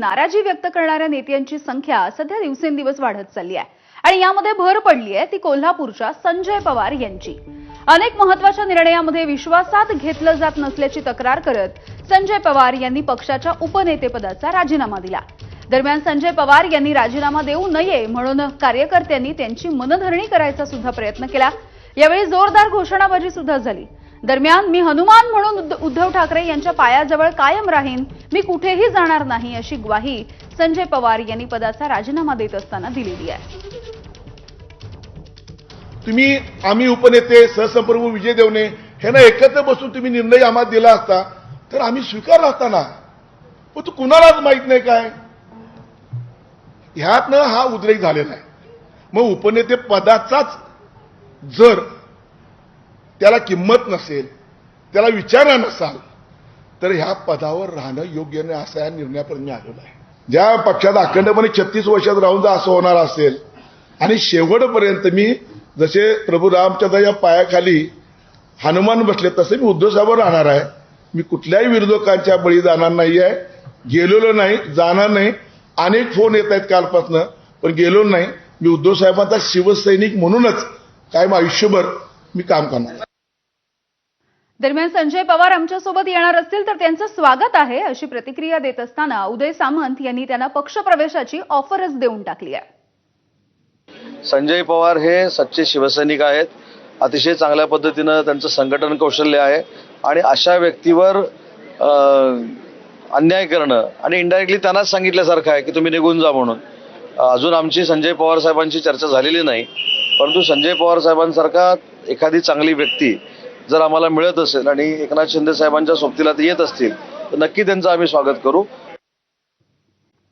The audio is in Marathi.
नाराजी व्यक्त करणाऱ्या नेत्यांची संख्या सध्या दिवसेंदिवस वाढत चालली आहे. आणि यामध्ये भर पडली आहे ती कोल्हापूरच्या संजय पवार यांची. अनेक महत्त्वाच्या निर्णयामध्ये विश्वासात घेतलं जात नसल्याची तक्रार करत संजय पवार यांनी पक्षाच्या उपनेतेपदाचा राजीनामा दिला. दरम्यान संजय पवार यांनी राजीनामा देऊ नये म्हणून कार्यकर्त्यांनी त्यांची मनधरणी करायचा सुद्धा प्रयत्न केला. यावेळी जोरदार घोषणाबाजी सुद्धा झाली. दरम्यान मी हनुमान म्हणून उद्धव ठाकरे यांच्या पायाजवळ कायम राहीन मी कुठेही जाणार नाही अशी ग्वाही संजय पवार यांनी पदाचा राजीनामा देत असताना दिलेली आहे. तुम्ही आम्ही उपनेते सहसंप्रभू विजय देवणे ह्यांना एकत्र बसून तुम्ही निर्णय आम्हाला दिला असता तर आम्ही स्वीकारला असताना मग तू कुणालाच माहीत नाही काय? ह्यातनं हा उद्रेक झालेला आहे. मग उपनेते पदाचाच जर त्याला किंमत नसेल त्याला विचारला नसाल तर ह्या पदावर राहणं योग्य नाही असा या निर्णयापर्यंत मी आहे. ज्या पक्षात अखंडपणे छत्तीस वर्षात राहून जा असं होणार असेल आणि शेवटपर्यंत मी जसे प्रभू रामचंद्राच्या पायाखाली हनुमान बसले तसे मी उद्धव राहणार आहे. मी कुठल्याही विरोधकांच्या बळी जाणार नाही आहे. गेलेलो नाही जाणार नाही. अनेक फोन येत आहेत कालपासनं पण गेलो नाही. मी उद्धव साहेबांचा शिवसैनिक म्हणूनच कायम आयुष्यभर मी काम करणार दरम्यान संजय पवार आमच्यासोबत येणार असतील तर त्यांचं स्वागत आहे अशी प्रतिक्रिया देत असताना उदय सामंत यांनी त्यांना पक्षप्रवेशाची ऑफरच देऊन टाकली आहे. संजय पवार हे सच्चे शिवसैनिक आहेत. अतिशय चांगल्या पद्धतीनं त्यांचं संघटन कौशल्य आहे. आणि अशा व्यक्तीवर अं, अन्याय करणं आणि इनडायरेक्टली त्यांनाच सांगितल्यासारखं आहे की तुम्ही निघून जा म्हणून. अजून आमची संजय पवार साहेबांची चर्चा झालेली नाही. परंतु संजय पवार साहेबांसारखा एखादी चांगली व्यक्ती जर आम्हाला मिळत असेल आणि एकनाथ शिंदे साहेबांच्या सोबतीला ते येत असतील तर नक्की त्यांचं आम्ही स्वागत करू.